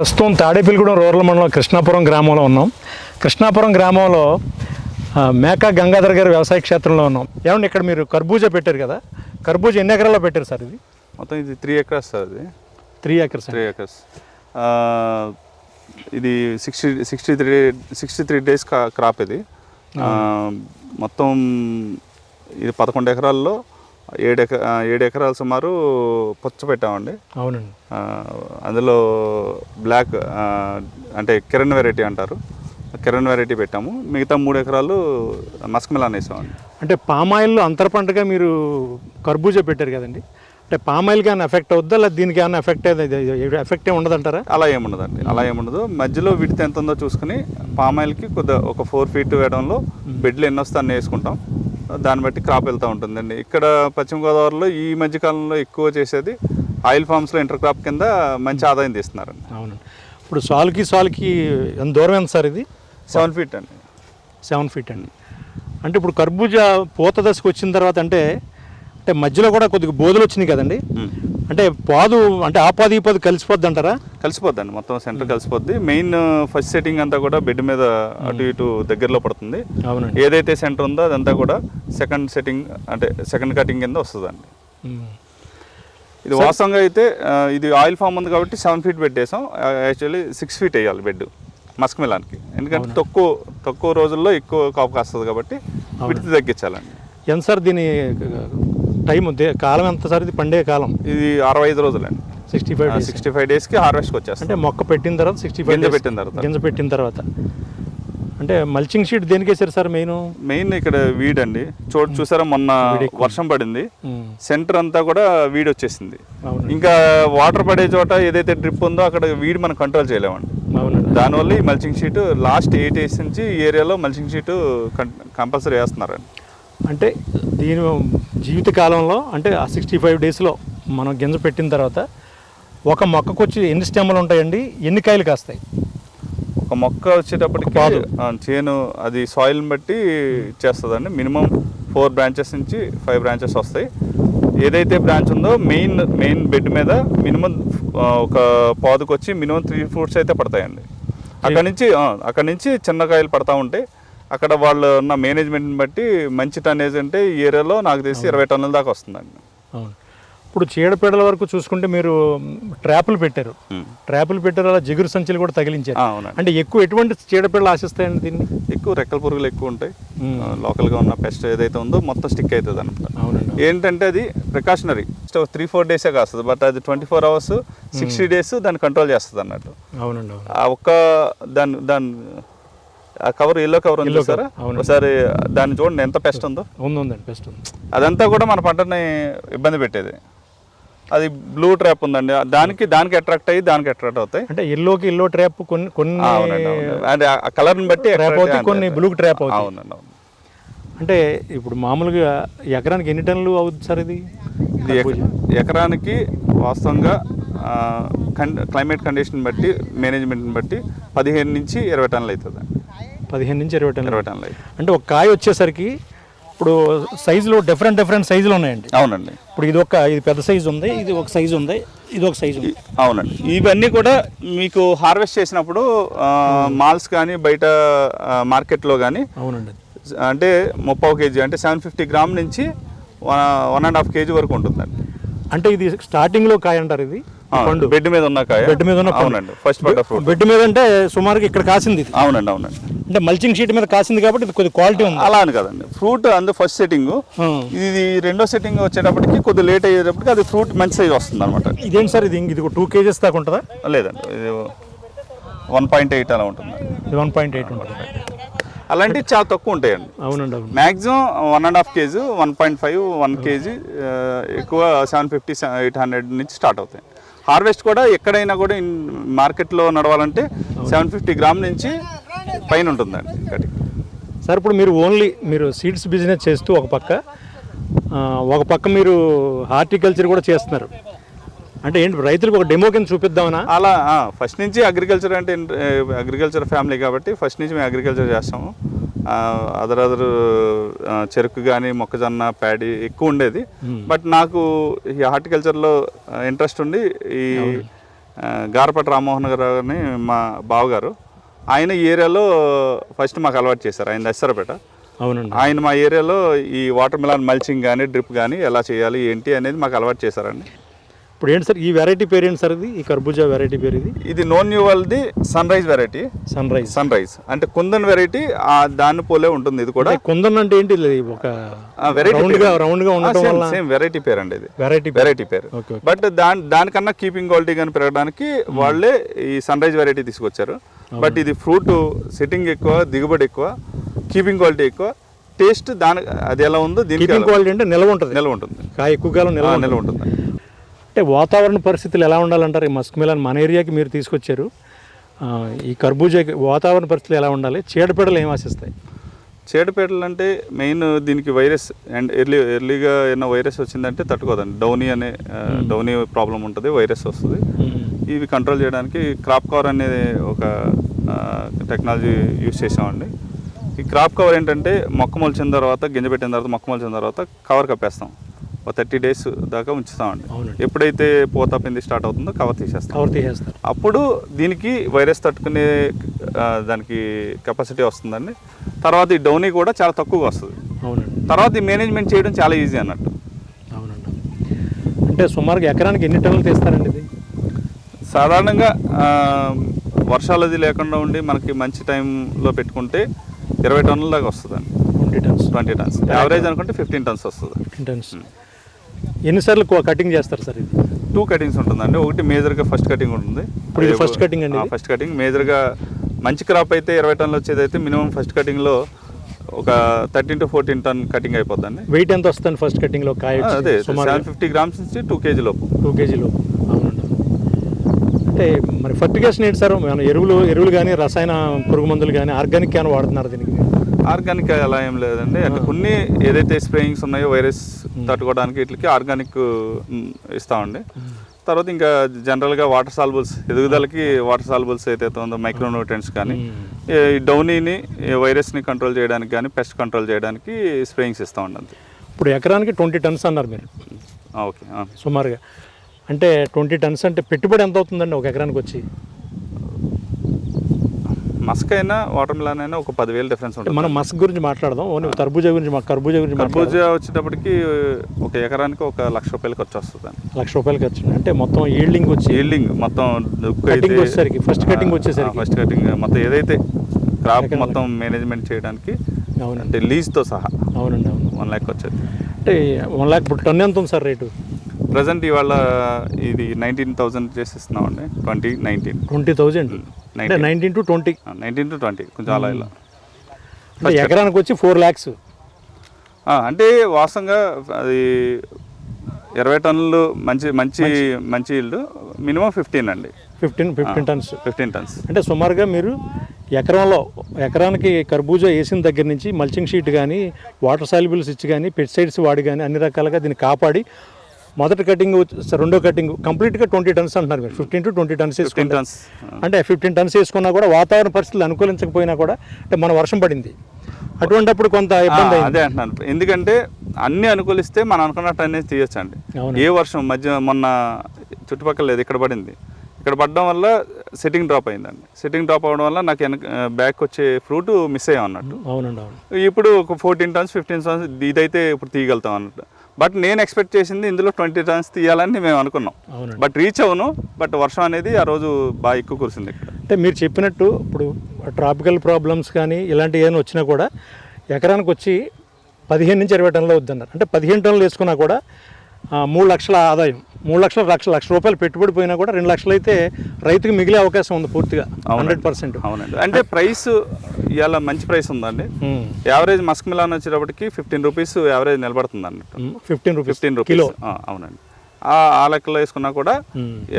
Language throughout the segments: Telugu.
ప్రస్తుతం తాడేపల్లిగూడెం రూరల్ మండలం కృష్ణాపురం గ్రామంలో ఉన్నాం. కృష్ణాపురం గ్రామంలో మేకా గంగాధర్ గారి వ్యవసాయ క్షేత్రంలో ఉన్నాం. ఏమండి ఇక్కడ మీరు కర్బూజా పెట్టారు కదా? కర్బూజా ఎన్ని ఎకరాల్లో పెట్టారు సార్ ఇది? మొత్తం ఇది త్రీ ఎకర్స్ సార్ ఇది. Three acres. Three acres. ఇది sixty sixty three sixty three days crop ఇది. మొత్తం ఇది పదకొండు ఎకరాల్లో ఏడు ఎక ఏడు ఎకరాలు సుమారు పుచ్చ పెట్టామండి. అవునండి. అందులో బ్లాక్ అంటే కిరణ్ వెరైటీ అంటారు. కిరణ్ వెరైటీ పెట్టాము. మిగతా మూడు ఎకరాలు మస్క్ మిలాన్ వేసామండి. అంటే పామాయిల్లో అంతర పంటగా మీరు కర్బూజా పెట్టారు కదండి. అంటే పామాయిల్ కానీ ఎఫెక్ట్ అవుద్దా? లేదా దీనికి ఏమైనా ఎఫెక్ట్ ఎఫెక్ట్ ఏమి ఉండదంటారా? అలా ఏముండదండి అలా ఏముండదు మధ్యలో విడితే ఎంత ఉందో చూసుకుని పామాయిల్కి కొద్దిగా ఒక ఫోర్ ఫీట్ వేయడంలో బెడ్లు ఎన్ని వస్తే అన్ని వేసుకుంటాం. దాన్ని బట్టి క్రాప్ వెళ్తూ ఉంటుందండి. ఇక్కడ పశ్చిమ గోదావరిలో ఈ మధ్య కాలంలో ఎక్కువ చేసేది ఆయిల్ ఫామ్స్లో ఇంటర్ క్రాప్ కింద మంచి ఆదాయం తీస్తున్నారండి. అవునండి ఇప్పుడు సాల్కి సాల్కి ఎంత దూరం ఎంత సార్ ఇది? సెవెన్ ఫీట్ అండి. సెవెన్ ఫీట్ అండి. అంటే ఇప్పుడు కర్బూజా పూత దశకు వచ్చిన తర్వాత అంటే అంటే మధ్యలో కూడా కొద్దిగా బోధలు వచ్చినాయి కదండి. అంటే పాదు అంటే ఆ పాదు ఈ పాదు కలిసిపోద్ది అంటారా కలిసిపోద్దండి. మొత్తం సెంటర్ కలిసిపోద్ది. మెయిన్ ఫస్ట్ సెట్టింగ్ అంతా కూడా బెడ్ మీద అటు ఇటు దగ్గరలో పడుతుంది. అవునండి. ఏదైతే సెంటర్ ఉందో అదంతా కూడా సెకండ్ సెట్టింగ్ అంటే సెకండ్ కటింగ్ కింద వస్తుందండి. ఇది వాస్తవంగా అయితే ఇది ఆయిల్ ఫామ్ ఉంది కాబట్టి సెవెన్ ఫీట్ పెట్టేసాం యాక్చువల్లీ సిక్స్ ఫీట్ వేయాలి బెడ్ మస్క్ మిలాన్కి. ఎందుకంటే తక్కువ తక్కువ రోజుల్లో ఎక్కువ కాపు కాస్తుంది కాబట్టి విడితే తగ్గించాలండి. ఎంత సార్ దీని టైం కాలం ఎంత సార్ ఇది? పండే కాలం? ఇది అరవై ఐదు రోజులండి సిక్స్టీ ఫైవ్ సిక్స్టీ ఫైవ్ డేస్కి హార్వెస్ట్కి వచ్చేస్తాం. అంటే మొక్క పెట్టిన తర్వాత సిక్స్టీ ఫైవ్ గింజ పెట్టిన తర్వాత. గింజ పెట్టిన తర్వాత. అంటే మల్చింగ్ షీట్ దేనికి వేసారు సార్ మెయిన్ మెయిన్ ఇక్కడ వీడ్ అండి చోటు చూసారా? మొన్న వర్షం పడింది. మ్మ్. సెంటర్ అంతా కూడా వీడ్ వచ్చేసింది. ఇంకా వాటర్ పడే చోట ఏదైతే డ్రిప్ ఉందో అక్కడ వీడ్ మనం కంట్రోల్ చేయలేమండి. దానివల్ల ఈ mulching sheet last eight days నుంచి ఈ ఏరియాలో మల్చింగ్ షీట్ కంపల్సరీ వేస్తున్నారండి. అంటే దీని జీవిత కాలంలో అంటే ఆ సిక్స్టీ ఫైవ్ డేస్లో మనం గింజ పెట్టిన తర్వాత ఒక మొక్కకు వచ్చి ఎన్ని స్టెమ్మలు ఉంటాయండి? ఎన్ని కాయలు కాస్తాయి? ఒక మొక్క వచ్చేటప్పటికి పాదు. ఆ, చేను అది సాయిల్ని బట్టి చేస్తుందండి. మినిమం ఫోర్ బ్రాంచెస్ నుంచి ఫైవ్ బ్రాంచెస్ వస్తాయి. ఏదైతే బ్రాంచ్ ఉందో మెయిన్ మెయిన్ బెడ్ మీద మినిమం ఒక పాదుకు వచ్చి మినిమం త్రీ ఫ్రూట్స్ అయితే పడతాయండి. అక్కడ నుంచి అక్కడ నుంచి చిన్న కాయలు పడతా ఉంటాయి అక్కడ వాళ్ళు ఉన్న మేనేజ్మెంట్ని బట్టి మంచి టన్నేజ్ అంటే ఈ ఏరియాలో నాకు తెలిసి ఇరవై టన్నుల దాకా వస్తుందండి. అవును. ఇప్పుడు చీడపీడల వరకు చూసుకుంటే మీరు ట్రాపులు పెట్టారు. ట్రాపులు పెట్టారు అలా జిగురు సంచులు కూడా తగిలించారు. అంటే ఎక్కువ ఎటువంటి చీడపీడలు ఆశిస్తాయండి దీన్ని? ఎక్కువ రెక్కల పురుగులు ఎక్కువ ఉంటాయి. లోకల్గా ఉన్న పెస్ట్ ఏదైతే ఉందో మొత్తం స్టిక్ అవుతుంది అనమాట. ఏంటంటే అది ప్రికాషనరీ. త్రీ ఫోర్ డేసే కాస్తుంది బట్ అది twenty four hours sixty days దాన్ని కంట్రోల్ చేస్తుంది అన్నట్టు అవునండి అవును. ఆ ఒక్క దాని దాని ఆ కవర్ ఎల్లో కవర్ ఉంది సార్. ఒకసారి దాన్ని చూడండి ఎంత పెస్ట్ ఉందో. ఉంది ఉందండి బెస్ట్ ఉంది. అదంతా కూడా మన పంటని ఇబ్బంది పెట్టేది. అది బ్లూ ట్రాప్ ఉందండి. దానికి దానికి అట్రాక్ట్ అయ్యి దానికి అట్రాక్ట్ అవుతాయి. అంటే ఎల్లోకి ఎల్లో ట్రాప్ కొన్ని కొన్ని అంటే ఆ కలర్ని బట్టి ట్రాప్ అవుతాయి కొన్ని. బ్లూకి ట్రాప్ అవుతాయి. అవునండి అవును. అంటే ఇప్పుడు మామూలుగా ఎకరానికి ఎన్ని టన్నులు అవుతుంది సార్ ఇది? ఇది ఎక- ఎకరానికి వాస్తవంగా క్లైమేట్ కండిషన్ బట్టి మేనేజ్మెంట్ని బట్టి పదిహేను నుంచి ఇరవై టన్నులు అవుతుంది పదిహేను నుంచి ఇరవై టన్నులు. ఇరవై టన్నులు. అవుతుంది అంటే ఒక కాయ వచ్చేసరికి ఇప్పుడు సైజులో డిఫరెంట్ డిఫరెంట్ సైజులు ఉన్నాయండి. అవునండి. ఇప్పుడు ఇది ఒక ఇది పెద్ద సైజు ఉంది ఇది ఒక సైజు ఉంది ఇది ఒక సైజు ఉంది. అవునండి. ఇవన్నీ కూడా మీకు హార్వెస్ట్ చేసినప్పుడు మాల్స్ కానీ బయట మార్కెట్లో కానీ అవునండి. అంటే ముప్పావు కేజీ అంటే సెవెన్ ఫిఫ్టీ గ్రామ్ నుంచి వన్ అండ్ హాఫ్ కేజీ వరకు ఉంటుందండి. అంటే ఇది స్టార్టింగ్లో కాయ అంటారు ఇది? బెడ్ మీద ఉన్న కాయ. బెడ్ మీద ఉన్న. అవునండి. ఫస్ట్ బెడ్ మీద అంటే సుమారుగా ఇక్కడ కాసింది అవునండి అవునండి. అంటే మల్చింగ్ షీట్ మీద కాసింది కాబట్టి ఇది కొద్ది క్వాలిటీ ఉంది. అలా అని కదండి. ఫ్రూట్ అందు ఫస్ట్ సెట్టింగ్ ఆ. ఇది రెండో సెట్టింగ్ వచ్చేటప్పటికి కొద్దిగా లేట్ అయ్యేటప్పటికి అది ఫ్రూట్ మంచి సైజ్ వస్తుంది అనమాట ఇదేంటి సార్ ఇది? ఇది టూ కేజెస్ దాకా ఉంటుందా? లేదండి. ఇది వన్ పాయింట్ ఎయిట్ అలా ఉంటుంది వన్ పాయింట్ ఎయిట్ ఉంటుంది? అలాంటివి చాలా తక్కువ ఉంటాయండి. అవునండి అవును. Maximum one and half KG one point five one KG ఎక్కువ సెవెన్ ఫిఫ్టీ ఎయిట్ హండ్రెడ్ నుంచి స్టార్ట్ అవుతాయి. హార్వెస్ట్ కూడా ఎక్కడైనా కూడా మార్కెట్లో నడవాలంటే సెవెన్ ఫిఫ్టీ గ్రామ్ నుంచి పైన ఉంటుందండి కటింగ్ సార్ ఇప్పుడు మీరు ఓన్లీ మీరు సీడ్స్ బిజినెస్ చేస్తూ ఒక పక్క ఒక పక్క మీరు హార్టికల్చర్ కూడా చేస్తున్నారు. అంటే ఏంటి రైతులకు ఒక డెమో కింద చూపిద్దామనా? అలా ఫస్ట్ నుంచి అగ్రికల్చర్ అంటే అగ్రికల్చర్ ఫ్యామిలీ కాబట్టి ఫస్ట్ నుంచి మేము అగ్రికల్చర్ చేస్తాము. అదర్ అదర్ చెరుకు కానీ మొక్కజొన్న ప్యాడీ ఎక్కువ ఉండేది. బట్ నాకు ఈ హార్టికల్చర్లో ఇంట్రెస్ట్ ఉండి ఈ గారపటి రామ్మోహన్ గారు అని మా బావగారు ఆయన ఈ ఏరియాలో ఫస్ట్ మాకు అలవాటు చేశారు. ఆయన దసరపేట అవునండి. ఆయన మా ఏరియాలో ఈ వాటర్ మిలాన్ మల్చింగ్ కానీ డ్రిప్ కానీ ఎలా చేయాలి ఏంటి అనేది మాకు అలవాటు చేశారండి. ఇప్పుడు ఏంటి సార్ ఈ వెరైటీ పేరు ఏంటి సార్ ఇది? ఈ కర్బూజా వెరైటీ పేరు ఇది? ఇది నోన్ న్యూవల్ది sun rise variety sun rise. Sun rise. అంటే కుందన్ వెరైటీ దాన్ని పోలే ఉంటుంది ఇది కూడా. కుందన్ అంటే ఏంటి ఒక వెరైటీ రౌండ్గా ఉండటం వల్ల సేమ్ వెరైటీ పేరు అండి ఇది వెరైటీ వెరైటీ పేరు. బట్ దాని దానికన్నా కీపింగ్ క్వాలిటీ కానీ పెరగడానికి వాళ్ళే ఈ సన్ రైజ్ వెరైటీ తీసుకొచ్చారు. బట్ ఇది ఫ్రూట్ సెట్టింగ్ ఎక్కువ దిగుబడి ఎక్కువ కీపింగ్ క్వాలిటీ ఎక్కువ. టేస్ట్ దాని అది ఎలా ఉందో దీనికి క్వాలిటీ అంటే నిల్వ ఉంటుంది. నిల్వ ఉంటుంది. కాయ ఎక్కువ కాలం నిల్వ. నిల్వ ఉంటుంది. అంటే వాతావరణ పరిస్థితులు ఎలా ఉండాలంటారు? ఈ మస్క్ మిలన్ మన ఏరియాకి మీరు తీసుకొచ్చారు. ఈ కర్బూజాకి వాతావరణ పరిస్థితులు ఎలా ఉండాలి? చీడపీడలు ఏం ఆశిస్తాయి? చీడపీడలు అంటే మెయిన్ దీనికి వైరస్ అండ్ ఎర్లీ ఎర్లీగా ఏమైనా వైరస్ వచ్చిందంటే తట్టుకోదండి. డౌనీ అనే డౌనీ ప్రాబ్లం ఉంటుంది వైరస్ వస్తుంది. ఇవి కంట్రోల్ చేయడానికి క్రాప్ కవర్ అనేది ఒక టెక్నాలజీ యూస్ చేసామండి. ఈ క్రాప్ కవర్ ఏంటంటే మొక్క మొలిచిన తర్వాత గింజ పెట్టిన తర్వాత మొక్క మొలిచిన తర్వాత కవర్ కప్పేస్తాం. ఒక థర్టీ డేస్ దాకా ఉంచుతామండి. ఎప్పుడైతే పూత పిండి స్టార్ట్ అవుతుందో కవర్ తీసేస్తాం. కవర్ తీసేస్తారు. అప్పుడు దీనికి వైరస్ తట్టుకునే దానికి కెపాసిటీ వస్తుందండి. తర్వాత ఈ డౌనీ కూడా చాలా తక్కువగా వస్తుంది. అవునండి. తర్వాత ఈ మేనేజ్మెంట్ చేయడం చాలా ఈజీ అన్నట్టు. అవునండి. అంటే సుమారుగా ఎకరానికి ఎన్ని టన్నులు తీస్తారండి ఇది? సాధారణంగా ఆ, వర్షాలది లేకుండా ఉండి మనకి మంచి టైంలో పెట్టుకుంటే ఇరవై టన్నుల దాకా వస్తుందండి. Twenty tons. Twenty tons. Average అనుకుంటే ఫిఫ్టీన్ టన్స్ వస్తుంది. Fifteen tons. ఎన్నిసార్లు కటింగ్ చేస్తారు సార్ ఇది? టూ కటింగ్స్ ఉంటుందండి. ఒకటి మేజర్గా ఫస్ట్ కటింగ్ ఉంటుంది. ఇప్పుడు first cutting అండి? First cutting. మేజర్గా మంచి క్రాప్ అయితే ఇరవై టన్నులు వచ్చేది అయితే మినిమం ఫస్ట్ కటింగ్లో ఒక thirteen to fourteen ton cutting అయిపోద్దండి. Weight ఎంత వస్తుంది ఫస్ట్ కటింగ్లో కాయ? అదే సెవెన్ ఫిఫ్టీ గ్రామ్స్ నుంచి టూ కేజీ లోపు. టూ కేజీలు. అవునండి అంటే మరి ఫర్టిగేషన్ ఏంటి సార్? మన ఎరువులు ఎరువులు కానీ రసాయన పురుగు మందులు కానీ ఆర్గానిక్ కానీ వాడుతున్నారు దీనికి? ఆర్గానిక్ అలా ఏం లేదండి. అంటే కొన్ని ఏదైతే స్ప్రేయింగ్స్ ఉన్నాయో వైరస్ తట్టుకోవడానికి వీటికి ఆర్గానిక్ ఇస్తామండి. తర్వాత ఇంకా జనరల్గా వాటర్ సాల్బుల్స్ ఎదుగుదలకి వాటర్ సాల్బుల్స్ ఏదైతే ఉందో మైక్రో న్యూట్రియన్స్ కానీ డౌనీని వైరస్ని కంట్రోల్ చేయడానికి కానీ పెస్ట్ కంట్రోల్ చేయడానికి స్ప్రేయింగ్స్ ఇస్తామండి అంతే. ఇప్పుడు ఎకరానికి ట్వంటీ టన్స్ అన్నారు మీరు. ఓకే. సుమారుగా. అంటే ట్వంటీ టన్స్ అంటే పెట్టుబడి ఎంత అవుతుందండి ఒక ఎకరానికి వచ్చి? మస్క్ అయినా వాటర్ మిలాన్ అయినా ఒక పదివేలు డిఫరెన్స్ ఉంటుంది. మనం మస్క్ గురించి మాట్లాడదాం. ఓన్లీ కర్బూజా గురించి మా కర్బూజా గురించి. కర్బూజా వచ్చేటప్పటికి ఒక ఎకరానికి ఒక లక్ష రూపాయలు ఖర్చు వస్తుంది లక్ష రూపాయలు ఖర్చు అంటే మొత్తం ఈల్డింగ్ వచ్చి ఈల్డింగ్ మొత్తం అయితే వచ్చేసరికి, first cutting వచ్చేసరికి. ఫస్ట్ కటింగ్ మొత్తం ఏదైతే క్రాప్. మొత్తం మేనేజ్మెంట్ చేయడానికి అవునండి. అంటే లీజ్తో సహా అవునండి అవును. వన్ ల్యాక్ వచ్చేది. అంటే వన్ ఇప్పుడు టన్ ఎంత ఉంది సార్ రేటు? ప్రజెంట్ ఇవాళ ఇది nineteen thousand చేసిస్తున్నామండి twenty nineteen. Twenty thousand? Nineteen. To twenty. Nineteen to twenty కొంచెం అలా ఇలా. ఎకరానికి వచ్చి ఫోర్ ల్యాక్స్. అంటే వాస్తవంగా అది ఇరవై టన్నులు మంచి మంచి మంచి. ఇల్లు మినిమం ఫిఫ్టీన్ అండి. Fifteen fifteen tons. Fifteen tons. అంటే సుమారుగా మీరు ఎకరంలో ఎకరానికి కర్బూజా వేసిన దగ్గర నుంచి మల్చింగ్ షీట్ కానీ వాటర్ సాల్యుబుల్స్ ఇచ్చి కానీ పెస్టిసైడ్స్ వాడి కానీ అన్ని రకాలుగా దీన్ని కాపాడి మొదటి కటింగ్ రెండో కటింగ్ కంప్లీట్గా ట్వంటీ టన్స్ అంటున్నారు మీరు. Fifteen to twenty tons tons అంటే ఫిఫ్టీన్ టన్స్ వేసుకున్నా కూడా వాతావరణ పరిస్థితులు అనుకూలించకపోయినా కూడా అంటే మన వర్షం పడింది. అటువంటిప్పుడు కొంత ఇబ్బంది అదే అంటున్నాను. ఎందుకంటే అన్ని అనుకూలిస్తే మనం అనుకున్నట్టు అనేది తీయొచ్చండి. అవును. ఏ వర్షం మధ్య మొన్న చుట్టుపక్కల లేదు ఇక్కడ పడింది. ఇక్కడ పడడం వల్ల సెట్టింగ్ డ్రాప్ అయిందండి. సెట్టింగ్ డ్రాప్ అవ్వడం వల్ల నాకు వెనక బ్యాక్ వచ్చే ఫ్రూట్ మిస్ అయ్యాం అన్నట్టు. అవునండి అవును. ఇప్పుడు ఒక ఫోర్టీన్ టన్స్ ఫిఫ్టీన్ టన్స్ ఇదైతే ఇప్పుడు తీయగలుగుతాం అన్నట్టు. బట్ నేను ఎక్స్పెక్ట్ చేసింది ఇందులో ట్వంటీ టన్స్ తీయాలని మేము అనుకున్నాం. బట్ రీచ్ అవును బట్ వర్షం అనేది ఆ రోజు బాగా ఎక్కువ కురిసింది ఇక్కడ. అంటే మీరు చెప్పినట్టు ఇప్పుడు ట్రాపికల్ ప్రాబ్లమ్స్ కానీ ఇలాంటివి ఏమైనా వచ్చినా కూడా ఎకరానికి వచ్చి పదిహేను నుంచి ఇరవై టన్నులు అవుద్దన్నారు అంటే పదిహేను టన్నులు వేసుకున్నా కూడా మూడు లక్షల ఆదాయం. మూడు లక్షల లక్ష లక్ష రూపాయలు పెట్టుబడి పోయినా కూడా రెండు లక్షలు అయితే రైతుకి మిగిలే అవకాశం ఉంది పూర్తిగా హండ్రెడ్ పర్సెంట్. అవునండి. అంటే ప్రైస్ ఇవాళ మంచి ప్రైస్ ఉందండి. యావరేజ్ మస్క్ మిలాన్ వచ్చేటప్పటికి ఫిఫ్టీన్ రూపీస్ యావరేజ్ నిలబడుతుంది అన్నట్టు ఫిఫ్టీన్ రూపీస్ ఫిఫ్టీన్ రూపీస్. అవునండి. ఆ లెక్కలో వేసుకున్నా కూడా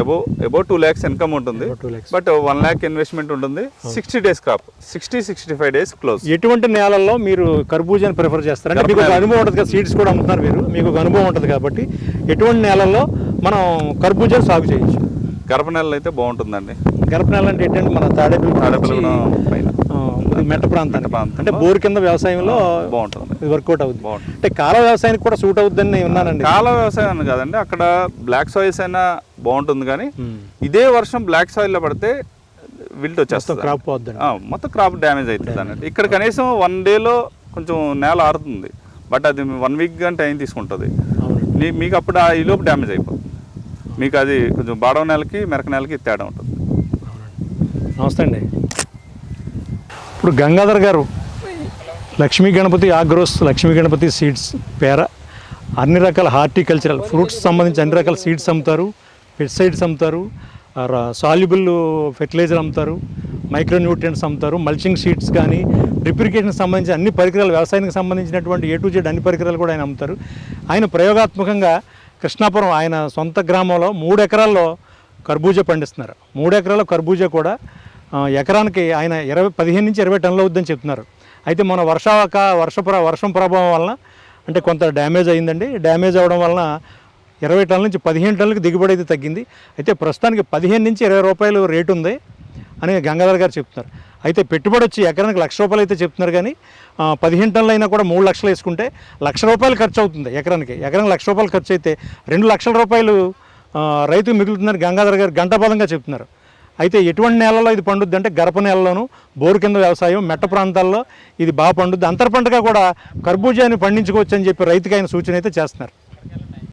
above above two lakhs income ఉంటుంది. బట్ వన్ ల్యాక్ ఇన్వెస్ట్మెంట్ ఉంటుంది. Sixty days crop. Sixty sixty five days close. ఎటువంటి నేలల్లో మీరు కర్బూజాని ప్రిఫర్ చేస్తారు అంటే మీకు ఒక అనుభవం ఉంటుంది కదా సీడ్స్ కూడా అమ్ముతున్నారు మీరు. మీకు ఒక అనుభవం ఉంటుంది కాబట్టి ఎటువంటి నేలల్లో మనం కర్బూజాని సాగు చేయొచ్చు. గర్భ నెలలు అయితే బాగుంటుందండి. గర్భ నేల అంటే ఏంటంటే మన తాడేపల్లి తాడేపల్లిగూడెం పైన. మెట్ట ప్రాంతానికి. ప్రాంతంలో అంటే బోర్ కింద వ్యవసాయంలో బాగుంటుంది ఇది వర్కౌట్ అవుతుంది బాగుంటుంది. అంటే కాల వ్యవసాయానికి కూడా సూట్ అవుతుందని నేను విన్నానండి. చాలా వ్యవసాయం అని కాదండి అక్కడ బ్లాక్ సాయిల్స్ అయినా బాగుంటుంది కానీ. ఇదే వర్షం బ్లాక్ సాయిల్లో పడితే విల్ట్ వచ్చేస్తుంది. క్రాప్ పోద్దండి. ఆ, మొత్తం క్రాప్ డ్యామేజ్ అవుతుంది అన్నట్టు. ఇక్కడ కనీసం వన్ డేలో కొంచెం నేల ఆరుతుంది. బట్ అది వన్ వీక్ కానీ టైం తీసుకుంటుంది. మీకు అప్పుడు ఆ ఈలోపు డ్యామేజ్ అయిపోతుంది. మీకు అది కొంచెం బాడవ నెలకి మెరక నెలకి తేడా ఉంటుంది. నమస్తే అండి. ఇప్పుడు గంగాధర్ గారు లక్ష్మీ గణపతి ఆగ్రోస్ లక్ష్మీ గణపతి సీడ్స్ పేర అన్ని రకాల హార్టికల్చరల్ ఫ్రూట్స్ సంబంధించి అన్ని రకాల సీడ్స్ అమ్ముతారు పెస్టిసైడ్స్ అమ్ముతారు సాల్యుబుల్ ఫెర్టిలైజర్ అమ్ముతారు మైక్రోన్యూట్రియన్స్ అమ్ముతారు మల్చింగ్ షీట్స్ కానీ రిప్రికేషన్కి సంబంధించి అన్ని పరికరాలు వ్యవసాయానికి సంబంధించినటువంటి ఏ టు జెడ్ అన్ని పరికరాలు కూడా ఆయన అమ్ముతారు. ఆయన ప్రయోగాత్మకంగా కృష్ణాపురం ఆయన సొంత గ్రామంలో మూడు ఎకరాల్లో కర్బూజా పండిస్తున్నారు. మూడు ఎకరాల కర్బూజా కూడా ఎకరానికి ఆయన ఇరవై పదిహేను నుంచి ఇరవై టన్నులు అవుద్దని చెప్తున్నారు. అయితే మన వర్షాక వర్ష వర్షం ప్రభావం వలన అంటే కొంత డ్యామేజ్ అయిందండి. డ్యామేజ్ అవ్వడం వలన ఇరవై టన్నుల నుంచి పదిహేను టన్నులకు దిగుబడి అయితే తగ్గింది. అయితే ప్రస్తుతానికి పదిహేను నుంచి ఇరవై రూపాయలు రేటు ఉంది అని గంగాధర్ గారు చెప్తున్నారు. అయితే పెట్టుబడి వచ్చి ఎకరానికి లక్ష రూపాయలు అయితే చెప్తున్నారు కానీ పదిహేను టన్నులు అయినా కూడా మూడు లక్షలు వేసుకుంటే లక్ష రూపాయలు ఖర్చు అవుతుంది ఎకరానికి. ఎకరానికి లక్ష రూపాయలు ఖర్చు అయితే రెండు లక్షల రూపాయలు రైతు రైతుకు మిగులుతుందని గంగాధర్ గారు గంటపదంగా చెప్తున్నారు. అయితే ఎటువంటి నేలలో ఇది పండుద్ది అంటే గరప నేలలోను బోరు కింద వ్యవసాయం మెట్ట ప్రాంతాల్లో ఇది బాగా పండుద్ది. అంతర పంటగా కూడా కర్బూజాని పండించుకోవచ్చు అని చెప్పి రైతుకు ఆయన సూచన అయితే చేస్తున్నారు.